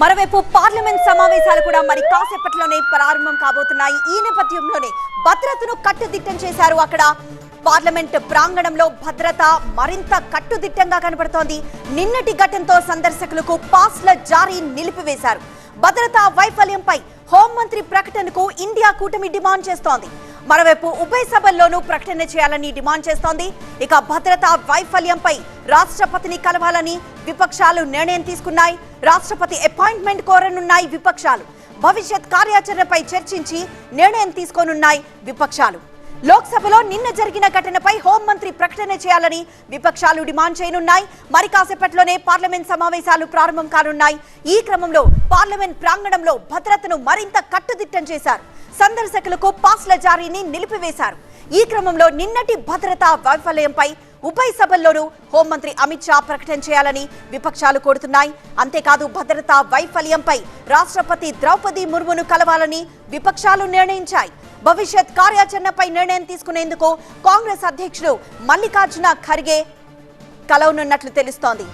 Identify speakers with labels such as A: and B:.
A: మరోవైపు పార్లమెంట్ సమావేశాలు కూడా మరి కాసేపట్లోనే ప్రారంభం కాబోతున్నాయి. ఈ నేపథ్యంలోనే భద్రతను కట్టుదిట్టం చేశారు. అక్కడ పార్లమెంట్ ప్రాంగణంలో భద్రత మరింత కట్టుదిట్టంగా కనబడుతోంది నిన్నటి ఘటనతో సందర్శకులకు పాస్ల జారీ నిలిపివేశారు. భద్రతా వైఫల్యంపై హోంమంత్రి ప్రకటనకు ఇండియా కూటమి డిమాండ్ చేస్తోంది. మరోవైపు ఉభయ సభల్లోనూ ప్రకటన చేయాలని డిమాండ్ చేస్తోంది. ఇక భద్రతా వైఫల్యంపై రాష్ట్రపతిని కలవాలని విపక్షాలు నిర్ణయం తీసుకున్నాయి. రాష్ట్రపతి అపాయింట్మెంట్ కోరనున్నాయి విపక్షాలు. భవిష్యత్ కార్యాచరణపై చర్చించి నిర్ణయం తీసుకోనున్నాయి విపక్షాలు. లోక్సభలో నిన్న జరిగిన ఘటనపై హోంమంత్రి ప్రకటన చేయాలని విపక్షాలు డిమాండ్ చేయనున్నాయి. మరి కాసేపట్లోనే పార్లమెంట్ సమావేశాలు ప్రారంభం కానున్నాయి. ఈ క్రమంలో పార్లమెంట్ ప్రాంగణంలో భద్రతను మరింత కట్టుదిట్టం చేశారు. సందర్శకులకు పాస్ల జారీని నిలిపివేశారు. ఈ క్రమంలో నిన్నటి భద్రతా వైఫల్యంపై ఉభయ సభల్లోనూ హోంమంత్రి అమిత్ షా ప్రకటన చేయాలని విపక్షాలు కోరుతున్నాయి. అంతేకాదు భద్రతా వైఫల్యంపై రాష్ట్రపతి ద్రౌపది ముర్మును కలవాలని విపక్షాలు నిర్ణయించాయి. భవిష్యత్ కార్యాచరణపై నిర్ణయం తీసుకునేందుకు కాంగ్రెస్ అధ్యక్షుడు మల్లికార్జున ఖర్గే కలవనున్నట్లు తెలుస్తోంది.